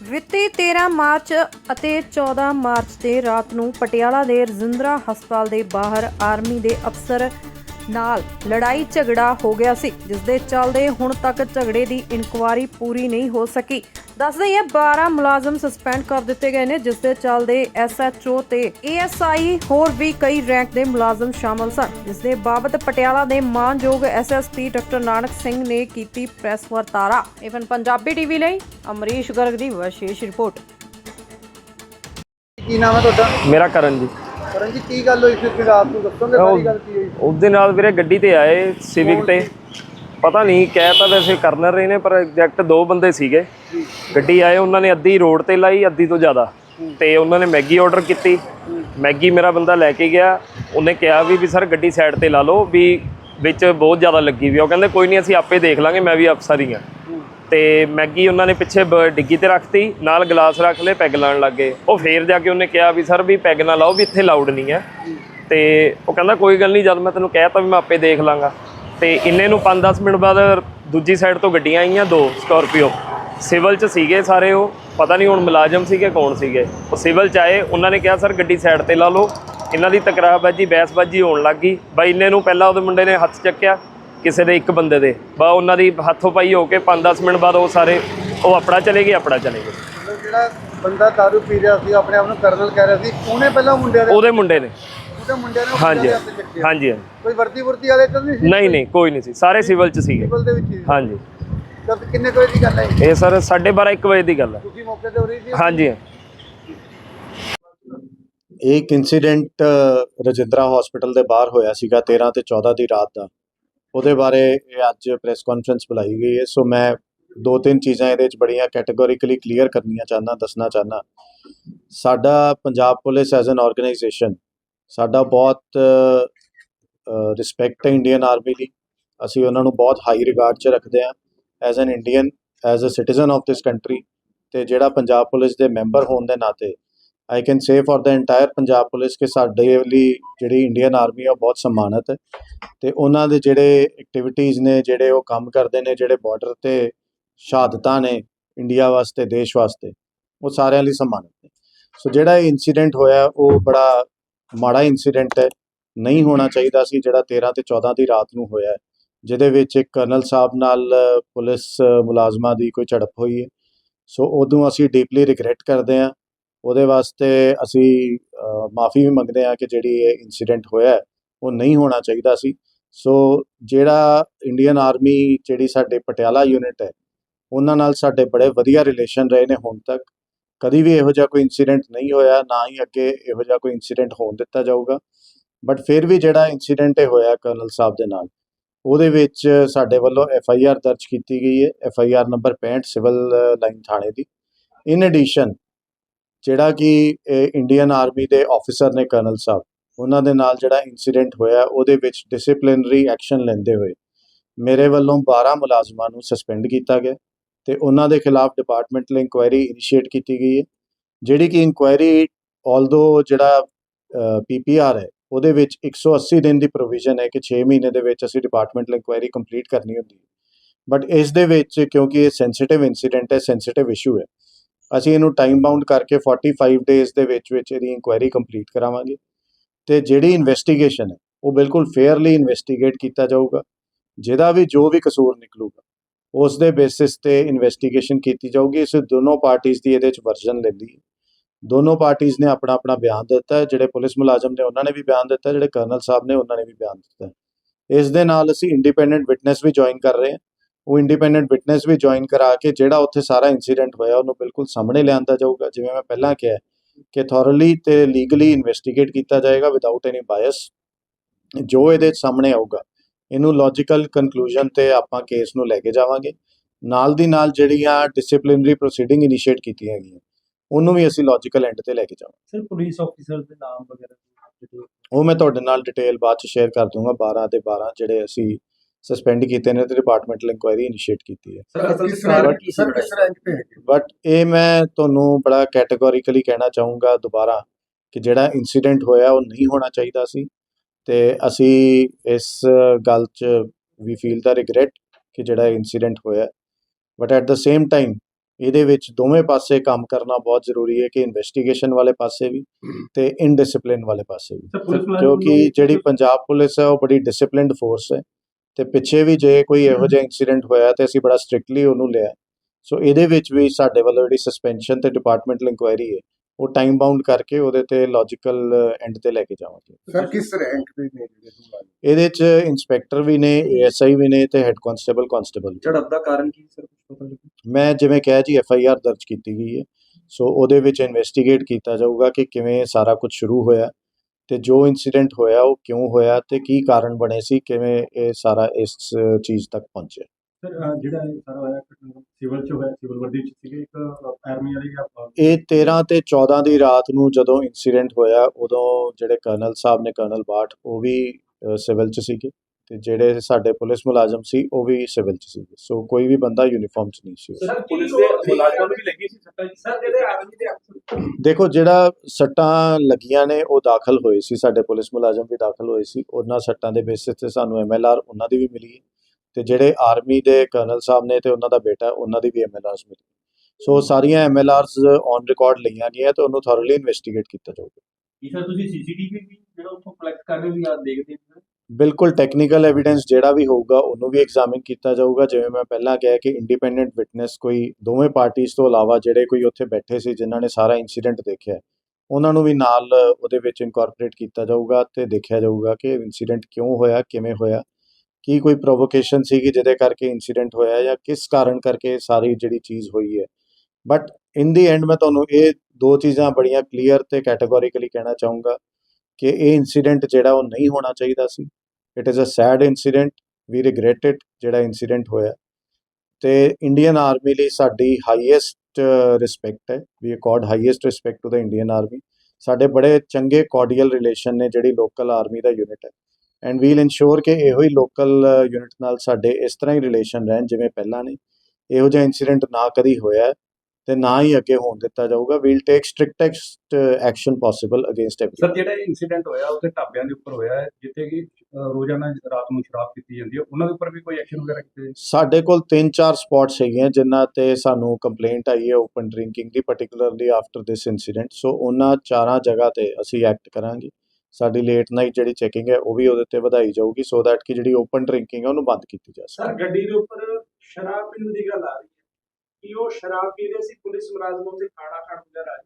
ਵਿੱਤੀ 13 ਮਾਰਚ ਅਤੇ 14 ਮਾਰਚ ਦੇ ਰਾਤ ਨੂੰ ਪਟਿਆਲਾ ਦੇ ਰਜਿੰਦਰਾ ਹਸਪਤਾਲ ਦੇ ਬਾਹਰ ਆਰਮੀ ਦੇ ਅਫਸਰ ਨਾਲ ਲੜਾਈ ਝਗੜਾ ਹੋ ਗਿਆ ਸੀ ਜਿਸ ਦੇ ਚੱਲਦੇ ਹੁਣ ਤੱਕ ਝਗੜੇ ਦੀ ਇਨਕੁਆਰੀ ਪੂਰੀ ਨਹੀਂ ਹੋ ਸਕੀ। ਦੱਸਦੇ ਹੀ 12 ਮੁਲਾਜ਼ਮ ਸਸਪੈਂਡ ਕਰ ਦਿੱਤੇ ਗਏ ਨੇ ਜਿਸ ਦੇ ਚੱਲਦੇ ਐਸਐਚਓ ਤੇ ਏਐਸਆਈ ਹੋਰ ਵੀ ਕਈ ਰੈਂਕ ਦੇ ਮੁਲਾਜ਼ਮ ਸ਼ਾਮਲ ਸਨ। ਜਿਸ ਦੇ ਬਾਬਤ ਪਟਿਆਲਾ ਦੇ ਮਾਨਯੋਗ ਐਸਐਸਪੀ ਡਾਕਟਰ ਨਾਨਕ ਸਿੰਘ ਨੇ ਕੀਤੀ ਪ੍ਰੈਸ ਵਰਤਾਰਾ। ਇਵਨ ਪੰਜਾਬੀ ਟੀਵੀ ਲਈ ਅਮਰੀਸ਼ ਗਰਗ ਦੀ ਵਿਸ਼ੇਸ਼ ਰਿਪੋਰਟ। ਕੀ ਨਾਮ ਹੈ ਤੁਹਾਡਾ? ਮੇਰਾ ਕਰਨ ਜੀ ਕਰਨ ਜੀ ਕੀ ਗੱਲ ਹੋਈ ਸੀ ਰਾਤ ਨੂੰ ਦੱਸੋਗੇ ਸਾਰੀ ਗੱਲ ਕੀ ਹੋਈ? ਉਹਦੇ ਨਾਲ ਵੀਰੇ ਗੱਡੀ ਤੇ ਆਏ ਸਿਵਿਕ ਤੇ। ਪਤਾ ਨਹੀਂ ਕਹਿ ਤਾਂ ਵੈਸੇ ਕਰਨਰ ਰਹੇ ਨੇ ਪਰ ਐਗਜ਼ੈਕਟ ਦੋ ਬੰਦੇ ਸੀਗੇ। ਗੱਡੀ ਆਏ ਉਹਨਾਂ ਨੇ ਅੱਧੀ ਰੋਡ ਤੇ ਲਾਈ ਅੱਧੀ ਤੋਂ ਜ਼ਿਆਦਾ। ਤੇ ਉਹਨਾਂ ਨੇ ਮੈਗੀ ਆਰਡਰ ਕੀਤੀ। ਮੈਗੀ ਮੇਰਾ ਬੰਦਾ ਲੈ ਕੇ ਗਿਆ। ਉਹਨੇ ਕਿਹਾ ਵੀ ਵੀ ਸਰ ਗੱਡੀ ਸਾਈਡ ਤੇ ਲਾ ਲਓ ਵੀ ਵਿੱਚ ਬਹੁਤ ਜ਼ਿਆਦਾ ਲੱਗੀ ਵੀ। ਉਹ ਕਹਿੰਦੇ ਕੋਈ ਨਹੀਂ ਅਸੀਂ ਆਪੇ ਦੇਖ ਲਾਂਗੇ ਮੈਂ ਵੀ ਅਫਸਰ ਹੀ ਆ ਤੇ ਮੈਗੀ ਉਹਨਾਂ ਨੇ ਪਿੱਛੇ ਬ- ਡਿੱਗੀ ਤੇ ਰੱਖਤੀ, ਨਾਲ ਗਲਾਸ ਰੱਖ ਲਏ, ਪੈਗ ਲਾਉਣ ਲੱਗੇ ਉਹ ਫੇਰ ਜਾ ਕੇ ਉਹਨੇ ਕਿਹਾ ਵੀ, ਸਰ, ਵੀ ਪੈਗ ਨਾ ਲਾਓ, ਵੀ ਇੱਥੇ ਲਾਊਡ ਨਹੀਂ ਹੈ। ਤੇ ਉਹ ਕਹਿੰਦਾ, ਕੋਈ ਗੱਲ ਨਹੀਂ, ਜਦ ਮੈਂ ਤੈਨੂੰ ਕਹਿ ਤਾ ਵੀ ਮੈਂ ਆਪੇ ਦੇਖ ਲਾਂਗਾ। ਤੇ ਇੰਨੇ ਨੂੰ 5-10 ਮਿੰਟ ਬਾਅਦ ਦੂਜੀ ਸਾਈਡ ਤੋਂ ਗੱਡੀਆਂ ਆਈਆਂ, ਦੋ ਸਕਾਰਪੀਓ ਸਿਵਲ 'ਚ ਸੀਗੇ ਸਾਰੇ ਉਹ, ਪਤਾ ਨਹੀਂ ਹੁਣ ਮੁਲਾਜ਼ਮ ਸੀਗੇ, ਕੌਣ ਸੀਗੇ। ਉਹ ਸਿਵਲ 'ਚ ਆਏ, ਉਹਨਾਂ ਨੇ ਕਿਹਾ, ਸਰ, ਗੱਡੀ ਸਾਈਡ ਤੇ ਲਾ ਲਓ। ਇਹਨਾਂ ਦੀ ਤਕਰਾਰਬਾਜੀ, ਬਹਿਸਬਾਜੀ ਹੋਣ ਲੱਗ ਗਈ। ਬਾਈ, ਇੰਨੇ ਨੂੰ ਪਹਿਲਾਂ ਉਹਦੇ ਮੁੰਡੇ ਨੇ ਹੱਥ ਚੱਕਿਆ। ਕਿਸੇ ਦੇ ਇੱਕ ਬੰਦੇ ਦੇ। ਬਾ ਉਹਨਾਂ ਦੀ ਹੱਥੋਂ ਪਾਈ ਹੋ ਕੇ 5-10 ਮਿੰਟ ਬਾਅਦ ਉਹ ਸਾਰੇ ਉਹ ਆਪਣਾ ਚਲੇ ਗਏ ਆਪਣਾ ਚਲੇ ਗਏ। ਮਤਲਬ ਜਿਹੜਾ ਬੰਦਾ ਦਾਰੂ ਪੀ ਰਿਹਾ ਸੀ ਆਪਣੇ ਆਪ ਨੂੰ ਕਰਨਲ ਕਹਿ ਰਿਹਾ ਸੀ ਉਹਨੇ ਪਹਿਲਾਂ ਮੁੰਡਿਆਂ ਦੇ ਉਹਦੇ ਮੁੰਡੇ ਨੇ। ਉਹਦੇ ਮੁੰਡਿਆਂ ਨੇ ਹਾਂਜੀ ਹਾਂਜੀ ਹਾਂਜੀ। ਕੋਈ ਵਰਦੀ ਵਰਦੀ ਵਾਲੇ ਤਾਂ ਨਹੀਂ ਸੀ? ਨਹੀਂ ਨਹੀਂ ਕੋਈ ਨਹੀਂ ਸੀ। ਸਾਰੇ ਸਿਵਲ 'ਚ ਸੀਗੇ। ਸਿਵਲ ਦੇ ਵਿੱਚ ਹੀ ਹਾਂਜੀ। ਕਿੰਨੇ ਕੋਈ ਦੀ ਗੱਲ ਹੈ? ਇਹ ਸਰ 12:30 1 ਵਜੇ ਦੀ ਗੱਲ ਹੈ। ਤੁਸੀਂ ਮੌਕੇ ਤੇ ਹੋ ਰਹੀ ਸੀ? ਹਾਂਜੀ। ਇੱਕ ਇਨਸੀਡੈਂਟ ਰਜਿੰਦਰਾ ਹਸਪੀਟਲ ਦੇ ਬਾਹਰ ਹੋਇਆ ਸੀਗਾ 13 ਤੇ 14 ਦੀ ਰਾਤ ਦਾ। ਉਹਦੇ ਬਾਰੇ ਇਹ ਅੱਜ ਪ੍ਰੈਸ ਕਾਨਫਰੰਸ ਬੁਲਾਈ ਗਈ ਹੈ। ਸੋ ਮੈਂ ਦੋ ਤਿੰਨ ਚੀਜ਼ਾਂ ਇਹਦੇ ਵਿੱਚ ਬੜੀਆਂ ਕੈਟਾਗੋਰੀਕਲੀ ਕਲੀਅਰ ਕਰਨੀਆਂ ਚਾਹੁੰਦਾ, ਦੱਸਣਾ ਚਾਹੁੰਦਾ। ਸਾਡਾ Punjab police as an organisation ਸਾਡਾ ਬਹੁਤ ਰਿਸਪੈਕਟ ਹੈ ਇੰਡੀਅਨ ਆਰਮੀ ਦੀ। ਅਸੀਂ ਉਹਨਾਂ ਨੂੰ ਬਹੁਤ ਹਾਈ ਰਿਗਾਰਡ 'ਚ ਰੱਖਦੇ ਹਾਂ। As an Indian as a citizen of this country ਤੇ ਜਿਹੜਾ ਪੰਜਾਬ ਪੁਲਿਸ ਦੇ ਮੈਂਬਰ ਹੋਣ ਦੇ ਨਾਤੇ I can say for the entire Punjab police ਕਿ ਸਾਡੇ ਲਈ ਜਿਹੜੀ ਇੰਡੀਅਨ ਆਰਮੀ ਆ, ਉਹ ਬਹੁਤ ਸਨਮਾਨਿਤ ਹੈ। ਤੇ ਉਹਨਾਂ ਦੇ ਜਿਹੜੇ ਐਕਟੀਵਿਟੀਜ਼ ਨੇ, ਜਿਹੜੇ ਉਹ ਕੰਮ ਕਰਦੇ ਨੇ, ਜਿਹੜੇ ਬਾਰਡਰ ਤੇ ਸ਼ਹਾਦਤਾਂ ਨੇ ਇੰਡੀਆ ਵਾਸਤੇ, ਦੇਸ਼ ਵਾਸਤੇ, ਉਹ ਸਾਰਿਆਂ ਲਈ ਸਨਮਾਨਿਤ ਨੇ। ਸੋ ਜਿਹੜਾ ਇਹ ਇਨਸੀਡੈਂਟ ਹੋਇਆ, ਉਹ ਬੜਾ ਮਾੜਾ ਇਨਸੀਡੈਂਟ ਹੈ। ਨਹੀਂ ਹੋਣਾ ਚਾਹੀਦਾ ਸੀ, ਜਿਹੜਾ 13 ਤੇ 14 ਦੀ ਰਾਤ ਨੂੰ ਹੋਇਆ ਜਿਹਦੇ ਵਿੱਚ ਇੱਕ ਕਰਨਲ ਸਾਹਿਬ ਨਾਲ ਪੁਲਿਸ ਮੁਲਾਜ਼ਮਾਂ ਦੀ ਕੋਈ ਝੜਪ ਹੋਈ ਹੈ। ਸੋ ਉਦੋਂ ਅਸੀਂ ਡੀਪਲੀ ਰਿਗਰੈਟ ਕਰਦੇ ਹਾਂ। ਉਹਦੇ ਵਾਸਤੇ ਅਸੀਂ ਮਾਫੀ ਵੀ ਮੰਗਦੇ ਹਾਂ ਕਿ ਜਿਹੜੀ ਇਹ ਇਨਸੀਡੈਂਟ ਹੋਇਆ ਉਹ ਨਹੀਂ ਹੋਣਾ ਚਾਹੀਦਾ ਸੀ। ਸੋ ਜਿਹੜਾ ਇੰਡੀਅਨ ਆਰਮੀ ਜਿਹੜੀ ਸਾਡੇ ਪਟਿਆਲਾ ਯੂਨਿਟ ਹੈ, ਉਹਨਾਂ ਨਾਲ ਸਾਡੇ ਬੜੇ ਵਧੀਆ ਰਿਲੇਸ਼ਨ ਰਹੇ ਨੇ ਹੁਣ ਤੱਕ। ਕਦੀ ਵੀ ਇਹੋ ਜਿਹਾ ਕੋਈ ਇਨਸੀਡੈਂਟ ਨਹੀਂ ਹੋਇਆ, ਨਾ ਹੀ ਅੱਗੇ ਇਹੋ ਜਿਹਾ ਕੋਈ ਇਨਸੀਡੈਂਟ ਹੋਣ ਦਿੱਤਾ ਜਾਊਗਾ। ਬਟ ਫਿਰ ਵੀ ਜਿਹੜਾ ਇਨਸੀਡੈਂਟ ਇਹ ਹੋਇਆ ਕਰਨਲ ਸਾਹਿਬ ਦੇ ਨਾਲ, ਉਹਦੇ ਵਿੱਚ ਸਾਡੇ ਵੱਲੋਂ ਐਫ ਆਈ ਆਰ ਦਰਜ ਕੀਤੀ ਗਈ ਹੈ F I R number 65 civil line ਥਾਣੇ ਦੀ। ਇਨ ਐਡੀਸ਼ਨ ਜਿਹੜਾ ਕਿ ਇੰਡੀਅਨ ਆਰਮੀ ਦੇ ਆਫੀਸਰ ਨੇ ਕਰਨਲ ਸਾਹਿਬ, ਉਹਨਾਂ ਦੇ ਨਾਲ ਜਿਹੜਾ ਇਨਸੀਡੈਂਟ ਹੋਇਆ, ਉਹਦੇ ਵਿੱਚ ਡਿਸਪਲਿਨਰੀ ਐਕਸ਼ਨ ਲੈਂਦੇ ਹੋਏ ਮੇਰੇ ਵੱਲੋਂ 12 ਮੁਲਾਜ਼ਮਾਂ ਨੂੰ ਸਸਪੈਂਡ ਕੀਤਾ ਗਿਆ ਤੇ ਉਹਨਾਂ ਦੇ ਖਿਲਾਫ ਡਿਪਾਰਟਮੈਂਟਲ ਇਨਕੁਆਇਰੀ ਇਨੀਸ਼ੀਏਟ ਕੀਤੀ ਗਈ ਹੈ, ਜਿਹੜੀ ਕਿ ਇਨਕੁਆਇਰੀ ਆਲਦੋ ਜਿਹੜਾ ਪੀਪੀਆਰ ਹੈ, ਉਹਦੇ ਵਿੱਚ 180 ਦਿਨ ਦੀ ਪ੍ਰੋਵੀਜ਼ਨ ਹੈ ਕਿ 6 ਮਹੀਨੇ ਦੇ ਵਿੱਚ ਅਸੀਂ ਡਿਪਾਰਟਮੈਂਟਲ ਇਨਕੁਆਇਰੀ ਕੰਪਲੀਟ ਕਰਨੀ ਹੁੰਦੀ ਹੈ। ਬਟ ਇਸ ਦੇ ਵਿੱਚ ਕਿਉਂਕਿ ਇਹ ਸੈਂਸਿਟਿਵ ਇਨਸੀਡੈਂਟ ਹੈ ਸੈਂਸਿਟਿਵ ਇਸ਼ੂ ਹੈ ਅਸੀਂ ਇਹਨੂੰ ਟਾਈਮ ਬਾਉਂਡ ਕਰਕੇ 45 ਡੇਜ਼ ਦੇ ਵਿੱਚ ਵਿੱਚ ਇਹਦੀ ਇਨਕੁਆਇਰੀ ਕੰਪਲੀਟ ਕਰਾਵਾਂਗੇ। ਤੇ ਜਿਹੜੀ ਇਨਵੈਸਟੀਗੇਸ਼ਨ ਹੈ, ਉਹ ਬਿਲਕੁਲ ਫੇਅਰਲੀ ਇਨਵੈਸਟੀਗੇਟ ਕੀਤਾ ਜਾਊਗਾ। ਜਿਹਦਾ ਵੀ ਜੋ ਵੀ ਕਸੂਰ ਨਿਕਲੂਗਾ, ਉਸ ਦੇ ਬੇਸਿਸ ਤੇ ਇਨਵੈਸਟੀਗੇਸ਼ਨ ਕੀਤੀ ਜਾਊਗੀ। ਇਸ ਦੋਨੋਂ ਪਾਰਟੀਆਂ ਦੀ ਇਹਦੇ ਵਿੱਚ ਵਰਜਨ ਲੈਂਦੀ ਹੈ ਦੋਨੋਂ ਪਾਰਟੀਆਂ ਨੇ ਆਪਣਾ ਆਪਣਾ ਬਿਆਨ ਦਿੱਤਾ ਜਿਹੜੇ ਪੁਲਿਸ ਮੁਲਾਜ਼ਮ ਨੇ ਉਹਨਾਂ ਨੇ ਵੀ ਬਿਆਨ ਦਿੱਤਾ ਜਿਹੜੇ ਕਰਨਲ ਸਾਹਿਬ ਨੇ ਉਹਨਾਂ ਨੇ ਵੀ ਬਿਆਨ ਦਿੱਤਾ ਇਸ ਦੇ ਨਾਲ ਅਸੀਂ ਇੰਡੀਪੈਂਡੈਂਟ ਵਿਟਨੈਸ ਵੀ ਜੁਆਇਨ ਕਰ ਰਹੇ ਹਾਂ। ਉਹ ਇੰਡੀਪੈਂਡੈਂਟ ਵਿਟਨੈਸ ਵੀ ਜੁਆਇਨ ਕਰਾ ਕੇ ਜਿਹੜਾ ਉੱਥੇ ਸਾਰਾ ਇਨਸੀਡੈਂਟ ਹੋਇਆ ਉਹਨੂੰ ਬਿਲਕੁਲ ਸਾਹਮਣੇ ਲਿਆਂਦਾ ਜਾਊਗਾ। ਜਿਵੇਂ ਮੈਂ ਪਹਿਲਾਂ ਕਿਹਾ ਕਿ ਥੋਰਲੀ ਤੇ ਲੀਗਲੀ ਇਨਵੈਸਟੀਗੇਟ ਕੀਤਾ ਜਾਏਗਾ ਵਿਦਆਊਟ ਐਨੀ ਬਾਇਸ ਜੋ ਇਹਦੇ ਸਾਹਮਣੇ ਆਊਗਾ ਇਹਨੂੰ ਲੌਜੀਕਲ ਕਨਕਲੂਜਨ ਤੇ ਆਪਾਂ ਕੇਸ ਨੂੰ ਲੈ ਕੇ ਜਾਵਾਂਗੇ। ਨਾਲ ਦੀ ਨਾਲ ਜਿਹੜੀਆਂ ਡਿਸਪਲਿਨਰੀ ਪ੍ਰੋਸੀਡਿੰਗ ਇਨੀਸ਼ੀਏਟ ਕੀਤੀਆਂ ਗਈਆਂ ਉਹਨੂੰ ਵੀ ਅਸੀਂ ਲੌਜੀਕਲ ਐਂਡ ਤੇ ਲੈ ਕੇ ਜਾਵਾਂਗੇ। ਸਰ ਪੁਲਿਸ ਆਫੀਸਰ ਦੇ ਨਾਮ ਵਗੈਰਾ ਉਹ ਮੈਂ ਤੁਹਾਡੇ ਨਾਲ ਡਿਟੇਲ ਬਾਅਦ ਚ ਸ਼ੇਅਰ ਕਰ ਦੂੰਗਾ 12 ਦੇ 12 ਜਿਹੜੇ ਅਸੀਂ ਸਸਪੈਂਡ ਕੀਤੇ ਨੇ ਤੇ ਡਿਪਾਰਟਮੈਂਟਲ ਇਨਕੁਆਇਰੀ ਇਨੀਸ਼ੀਏਟ ਕੀਤੀ ਹੈ। ਸਰ ਕਿਸ ਰੈਂਕ ਕੀ ਸਰ ਕਿਸ ਰੈਂਕ ਤੇ ਹੈ? ਬਟ ਇਹ ਮੈਂ ਤੁਹਾਨੂੰ ਬੜਾ ਕੈਟਾਗੋਰੀਕਲੀ ਕਹਿਣਾ ਚਾਹੂੰਗਾ ਦੁਬਾਰਾ ਕਿ ਜਿਹੜਾ ਇਨਸੀਡੈਂਟ ਹੋਇਆ ਉਹ ਨਹੀਂ ਹੋਣਾ ਚਾਹੀਦਾ ਸੀ ਤੇ ਅਸੀਂ ਇਸ ਗੱਲ 'ਚ ਵੀ ਫੀਲ ਦਾ ਰਿਗਰੈਟ ਕਿ ਜਿਹੜਾ ਇਨਸੀਡੈਂਟ ਹੋਇਆ। But at the same time ਇਹਦੇ ਵਿੱਚ ਦੋਵੇਂ ਪਾਸੇ ਕੰਮ ਕਰਨਾ ਬਹੁਤ ਜ਼ਰੂਰੀ ਹੈ ਕਿ ਇਨਵੈਸਟੀਗੇਸ਼ਨ ਵਾਲੇ ਪਾਸੇ ਵੀ ਤੇ ਇਨਡਿਸਪਲਿਨ ਵਾਲੇ ਪਾਸੇ ਵੀ। ਕਿਉਂਕਿ ਜਿਹੜੀ ਪੰਜਾਬ ਪੁਲਿਸ ਹੈ ਉਹ ਬੜੀ ਡਿਸਪਲਿਨਡ ਫੋਰਸ ਹੈ। ਤੇ ਪਿੱਛੇ ਵੀ ਜੇ ਕੋਈ ਇਹੋ ਜਿਹਾ ਇਨਸੀਡੈਂਟ ਹੋਇਆ ਤੇ ਅਸੀਂ ਬੜਾ ਸਟ੍ਰਿਕਟਲੀ ਉਹਨੂੰ ਲਿਆ ਸੋ ਇਹਦੇ ਵਿੱਚ ਵੀ ਸਾਡੇ ਵੱਲੋਂ ਜਿਹੜੀ ਸਸਪੈਂਸ਼ਨ ਤੇ ਡਿਪਾਰਟਮੈਂਟਲ ਇਨਕੁਆਇਰੀ ਹੈ ਉਹ ਟਾਈਮ ਬਾਉਂਡ ਕਰਕੇ ਉਹਦੇ ਤੇ ਲੌਜੀਕਲ ਐਂਡ ਤੇ ਲੈ ਕੇ ਜਾਵਾਂਗੇ। ਸਰ ਕਿਸ ਰੈਂਕ ਦੇ ਨੇ ਜਿਹੜੇ ਮੁਲਾਜ਼ਮ ਇਹਦੇ ਚ ਇੰਸਪੈਕਟਰ ਵੀ ਨੇ ਏਐਸਆਈ ਵੀ ਨੇ ਤੇ ਹੈੱਡ ਕਾਂਸਟੇਬਲ ਕਾਂਸਟੇਬਲ ਝੜਪ ਦਾ ਕਾਰਨ ਕੀ ਸਰ ਕੁਝ ਪਤਾ ਲੱਗਾ? ਮੈਂ ਜਿਵੇਂ ਕਿਹਾ ਜੀ ਐਫ ਆਈ ਆਰ ਦਰਜ ਕੀਤੀ ਗਈ ਹੈ। ਸੋ ਉਹਦੇ ਵਿੱਚ ਇਨਵੈਸਟੀਗੇਟ ਕੀਤਾ ਜਾਊਗਾ ਕਿ ਕਿਵੇਂ ਸਾਰਾ ਕੁਝ ਸ਼ੁਰੂ ਹੋਇਆ। ਤੇ ਜੋ ਇਨਸੀਡੈਂਟ ਹੋਇਆ ਉਹ ਕਿਉਂ ਹੋਇਆ ਤੇ ਕੀ ਕਾਰਨ ਬਣੇ ਸੀ? ਕਿਵੇਂ ਇਹ ਸਾਰਾ ਇਸ ਚੀਜ਼ ਤੱਕ ਪਹੁੰਚਿਆ? ਸਰ ਜਿਹੜਾ ਇਹ ਸਾਰਾ ਹੋਇਆ ਸਿਵਲ ਚ ਹੋਇਆ ਸਿਵਲ ਵਰਦੀ ਚ ਸੀਗੇ ਇੱਕ ਆਰਮੀ ਵਾਲੇ ਜਾਂ ਇਹ 13 ਤੇ 14 ਦੀ ਰਾਤ ਨੂੰ ਜਦੋਂ ਇਨਸੀਡੈਂਟ ਹੋਇਆ ਉਦੋਂ ਜਿਹੜੇ ਕਰਨਲ ਸਾਹਿਬ ਨੇ ਕਰਨਲ ਬਾਠ ਉਹ ਵੀ ਸਿਵਲ ਚ ਸੀਗੇ। ਤੇ ਜਿਹੜੇ ਸਾਡੇ ਪੁਲਿਸ ਮੁਲਾਜ਼ਮ ਸੀ ਉਹ ਵੀ ਸਿਵਲ ਚ ਸੀਗੇ। ਸੋ ਕੋਈ ਵੀ ਬੰਦਾ ਯੂਨੀਫਾਰਮ ਚ ਨਹੀਂ ਸੀ। ਸਰ ਪੁਲਿਸ ਦੇ ਮੁਲਾਜ਼ਮਾਂ ਨੂੰ ਵੀ ਲੱਗੀ ਸੀ ਸੱਟਾਂ ਜੀ? ਸਰ ਜਿਹੜੇ ਆਰਮੀ ਦੇ ਅਫਸਰ ਦੇਖੋ ਜਿਹੜਾ ਸੱਟਾਂ ਲੱਗੀਆਂ ਨੇ ਉਹ ਦਾਖਲ ਹੋਏ ਸੀ। ਸਾਡੇ ਪੁਲਿਸ ਮੁਲਾਜ਼ਮ ਵੀ ਦਾਖਲ ਹੋਏ ਸੀ। ਉਹਨਾਂ ਸੱਟਾਂ ਦੇ ਬੇਸਿਸ ਤੇ ਸਾਨੂੰ ਐਮਐਲਆਰ ਉਹਨਾਂ ਦੀ ਵੀ ਮਿਲੀ ਤੇ ਜਿਹੜੇ ਆਰਮੀ ਦੇ ਕਰਨਲ ਸਾਹਿਬ ਨੇ ਤੇ ਉਹਨਾਂ ਦਾ ਬੇਟਾ ਉਹਨਾਂ ਦੀ ਵੀ ਐਮਐਲਆਰਸ ਮਿਲੀ ਸੋ ਸਾਰੀਆਂ ਐਮਐਲਆਰਸ ਔਨ ਰਿਕਾਰਡ ਲਈਆਂ ਗਈਆਂ ਤੇ ਉਹਨੂੰ ਥੋਰਲੀ ਇਨਵੈਸਟੀਗੇਟ ਕੀਤਾ ਜਾਊਗਾ। ਕੀ ਸਰ ਤੁਸੀਂ ਸੀਸੀਟੀਵੀ ਵੀ ਜਿਹੜਾ ਉੱਥੋਂ ਕਲੈਕਟ ਕਰ ਰਹੇ ਹੋ ਜਾਂ ਦੇਖਦੇ ਹੋ? ਬਿਲਕੁਲ ਟੈਕਨੀਕਲ ਐਵੀਡੈਂਸ ਜਿਹੜਾ ਵੀ ਹੋਊਗਾ, ਉਹਨੂੰ ਵੀ ਐਗਜ਼ਾਮਿਨ ਕੀਤਾ ਜਾਊਗਾ। ਜਿਵੇਂ ਮੈਂ ਪਹਿਲਾਂ ਕਿਹਾ ਕਿ ਇੰਡੀਪੈਂਡੈਂਟ ਵਿਟਨੈਸ ਕੋਈ ਦੋਵੇਂ ਪਾਰਟੀਆਂ ਤੋਂ ਇਲਾਵਾ ਜਿਹੜੇ ਕੋਈ ਉੱਥੇ ਬੈਠੇ ਸੀ, ਜਿਨ੍ਹਾਂ ਨੇ ਸਾਰਾ ਇਨਸੀਡੈਂਟ ਦੇਖਿਆ ਉਹਨਾਂ ਨੂੰ ਵੀ ਨਾਲ ਉਹਦੇ ਵਿੱਚ ਇਨਕੋਰਪੋਰੇਟ ਕੀਤਾ ਜਾਊਗਾ ਤੇ ਦੇਖਿਆ ਜਾਊਗਾ ਕਿ ਇਨਸੀਡੈਂਟ ਕਿਉਂ ਹੋਇਆ, ਕਿਵੇਂ ਹੋਇਆ, ਕੀ ਕੋਈ ਪ੍ਰੋਵੋਕੇਸ਼ਨ ਸੀਗੀ ਜਿਹਦੇ ਕਰਕੇ ਇਨਸੀਡੈਂਟ ਹੋਇਆ ਜਾਂ ਕਿਸ ਕਾਰਨ ਕਰਕੇ ਸਾਰੀ ਜਿਹੜੀ ਚੀਜ਼ ਹੋਈ ਹੈ। ਬਟ ਇਨ ਦੀ ਐਂਡ ਮੈਂ ਤੁਹਾਨੂੰ ਇਹ ਦੋ ਚੀਜ਼ਾਂ ਬੜੀਆਂ ਕਲੀਅਰ ਤੇ ਕੈਟਾਗੋਰੀਕਲੀ ਕਹਿਣਾ ਚਾਹੂੰਗਾ ਕਿ ਇਹ ਇਨਸੀਡੈਂਟ ਜਿਹੜਾ ਉਹ ਨਹੀਂ ਹੋਣਾ ਚਾਹੀਦਾ ਸੀ। It is a sad incident we regret it ਜਿਹੜਾ ਇਨਸੀਡੈਂਟ ਹੋਇਆ। ਤੇ ਇੰਡੀਅਨ ਆਰਮੀ ਲਈ ਸਾਡੀ ਹਾਈਐਸਟ ਰਿਸਪੈਕਟ ਹੈ। We accord highest respect to the Indian army ਸਾਡੇ ਬੜੇ ਚੰਗੇ ਕੋਰਡੀਅਲ ਰਿਲੇਸ਼ਨ ਨੇ ਜਿਹੜੀ ਲੋਕਲ ਆਰਮੀ ਦਾ ਯੂਨਿਟ ਹੈ। ਐਂਡ ਵੀਲ ਇਨਸ਼ੋਰ ਕਿ ਇਹੋ ਹੀ ਲੋਕਲ ਯੂਨਿਟ ਨਾਲ ਸਾਡੇ ਇਸ ਤਰ੍ਹਾਂ ਹੀ ਰਿਲੇਸ਼ਨ ਰਹਿਣ ਜਿਵੇਂ ਪਹਿਲਾਂ ਨੇ। ਇਹੋ ਜਿਹਾ ਇਨਸੀਡੈਂਟ ਨਾ ਕਦੀ ਹੋਇਆ। ਤੇ ਨਾ ਹੀ ਅੱਗੇ ਹੋਣ ਦਿੱਤਾ ਜਾਊਗਾ। We'll take strictest action possible against every sir ਜਿਹੜਾ ਇਨਸੀਡੈਂਟ ਹੋਇਆ ਉਹ ਤੇ ਢਾਬਿਆਂ ਦੇ ਉੱਪਰ ਹੋਇਆ ਹੈ ਜਿੱਥੇ ਕਿ ਰੋਜ਼ਾਨਾ ਰਾਤ ਨੂੰ ਸ਼ਰਾਬ ਪੀਤੀ ਜਾਂਦੀ ਹੈ ਉਹਨਾਂ ਦੇ ਉੱਪਰ ਵੀ ਕੋਈ ਐਕਸ਼ਨ ਵਗੈਰਾ ਕੀਤੇ ਸਾਡੇ ਕੋਲ 3-4 ਸਪੌਟਸ ਹੈਗੀਆਂ ਜਿਨ੍ਹਾਂ ਤੇ ਸਾਨੂੰ ਕੰਪਲੇਂਟ ਆਈ ਹੈ open drinking the particularly after this incident so ਉਹਨਾਂ ਚਾਰਾਂ ਜਗ੍ਹਾ ਤੇ ਅਸੀਂ ਐਕਟ ਕਰਾਂਗੇ। ਸਾਡੀ ਲੇਟ ਨਾਈਟ ਜਿਹੜੀ ਚੈਕਿੰਗ ਹੈ ਉਹ ਵੀ ਉਹਦੇ ਤੇ ਵਧਾਈ ਜਾਊਗੀ ਸੋ ਦੈਟ ਕਿ ਜਿਹੜੀ ਓਪਨ ਡਰਿੰਕਿੰਗ ਹੈ ਉਹਨੂੰ ਬੰਦ ਕੀਤੀ ਜਾ ਸਕੇ। ਸਰ ਗੱਡੀ ਦੇ ਉੱਪਰ ਸ਼ਰਾਬ ਪੀਣ ਦੀ ਗੱਲ ਆ ਰਹੀ ਕਿ ਉਹ ਸ਼ਰਾਬ ਪੀ ਰਹੇ ਸੀ ਪੁਲਿਸ ਮੁਲਾਜ਼ਮ ਉੱਤੇ ਖਾਣਾ ਖਾਣ ਵਗੈਰਾ ਆਏ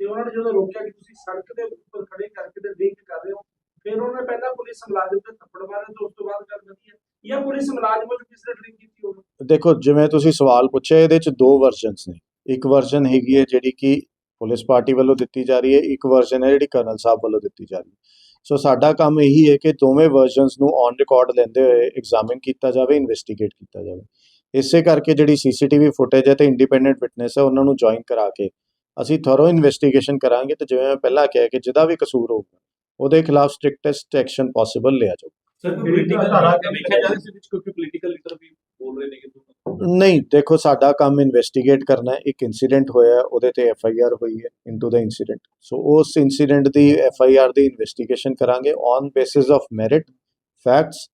ਤੇ ਉਹਨਾਂ ਨੇ ਜਦੋਂ ਰੋਕਿਆ ਕਿ ਤੁਸੀਂ ਸੜਕ ਦੇ ਉੱਪਰ ਖੜੇ ਕਰਕੇ ਤੇ ਡਰਿੰਕ ਕਰ ਰਹੇ ਹੋ ਫਿਰ ਉਹਨਾਂ ਨੇ ਪਹਿਲਾਂ ਪੁਲਿਸ ਮੁਲਾਜ਼ਮ ਤੇ ਥੱਪੜ ਮਾਰੇ ਤੇ ਉਸ ਤੋਂ ਬਾਅਦ ਗੱਲ ਵਧੀ ਹੈ ਜਾਂ ਪੁਲਿਸ ਮੁਲਾਜ਼ਮ ਨੂੰ ਕਿਸੇ ਨੇ ਡਰਿੰਕ ਕੀਤੀ ਹੋਵੇ ਦੇਖੋ ਜਿਵੇਂ ਤੁਸੀਂ ਸਵਾਲ ਪੁੱਛਿਆ ਇਹਦੇ ਚ ਦੋ ਵਰਜ਼ਨਸ ਨੇ ਇੱਕ ਵਰਜ਼ਨ ਹੈਗੀ ਹੈ ਜਿਹੜੀ ਕਿ ਪੁਲਿਸ ਪਾਰਟੀ ਵੱਲੋਂ ਦਿੱਤੀ ਜਾ ਰਹੀ ਹੈ ਇੱਕ ਵਰਜ਼ਨ ਹੈ ਜਿਹੜੀ ਕਰਨਲ ਸਾਹਿਬ ਵੱਲੋਂ ਦਿੱਤੀ ਜਾ ਰਹੀ ਹੈ ਸੋ ਸਾਡਾ ਕੰਮ ਇਹੀ ਹੈ ਕਿ ਦੋਵੇਂ ਵਰਜ਼ਨਸ ਨੂੰ ਔਨ ਰਿਕਾਰਡ ਲੈਂਦੇ ਹੋਏ ਐਗਜ਼ਾਮਿਨ ਕੀਤਾ ਜਾਵੇ ਇਨਵੈਸਟੀਗੇਟ ਕੀਤਾ ਜਾਵੇ ਇਸੇ ਕਰਕੇ ਜਿਹੜੀ ਸੀਸੀਟੀਵੀ ਫੁਟੇਜ ਹੈ ਤੇ ਇੰਡੀਪੈਂਡੈਂਟ ਵਿਟਨੈਸ ਹੈ ਉਹਨਾਂ ਨੂੰ ਜੁਆਇਨ ਕਰਾ ਕੇ ਅਸੀਂ ਥੋਰੋ ਇਨਵੈਸਟੀਗੇਸ਼ਨ ਕਰਾਂਗੇ ਤੇ ਜਿਵੇਂ ਮੈਂ ਪਹਿਲਾਂ ਕਿਹਾ ਕਿ ਜਿਹਦਾ ਵੀ ਕਸੂਰ ਹੋਊਗਾ ਉਹਦੇ ਖਿਲਾਫ ਸਟ੍ਰਿਕਟੈਸਟ ਐਕਸ਼ਨ ਪੋਸੀਬਲ ਲਿਆ ਜਾਊ। ਸਰ ਪੋਲੀਟੀਕਲ ਧਾਰਾ ਤੇ ਵੇਖਿਆ ਜਾ ਰਿਹਾ ਵਿੱਚ ਕਿਉਂਕਿ ਪੋਲੀਟੀਕਲ ਲੀਡਰ ਵੀ ਬੋਲ ਰਹੇ ਨੇ ਕਿ ਨਹੀਂ ਦੇਖੋ ਸਾਡਾ ਕੰਮ ਇਨਵੈਸਟੀਗੇਟ ਕਰਨਾ ਹੈ ਇੱਕ ਇਨਸੀਡੈਂਟ ਹੋਇਆ ਹੈ, ਉਹਦੇ ਤੇ ਐਫ ਆਈ ਆਰ ਹੋਈ ਹੈ ਇਨਟੂ ਦਾ ਇਨਸੀਡੈਂਟ ਸੋ ਉਸ ਇਨਸੀਡੈਂਟ ਦੀ ਐਫ ਆਈ ਆਰ ਦੀ ਇਨਵੈਸਟੀਗੇਸ਼ਨ ਕਰਾਂਗੇ on basis of merit facts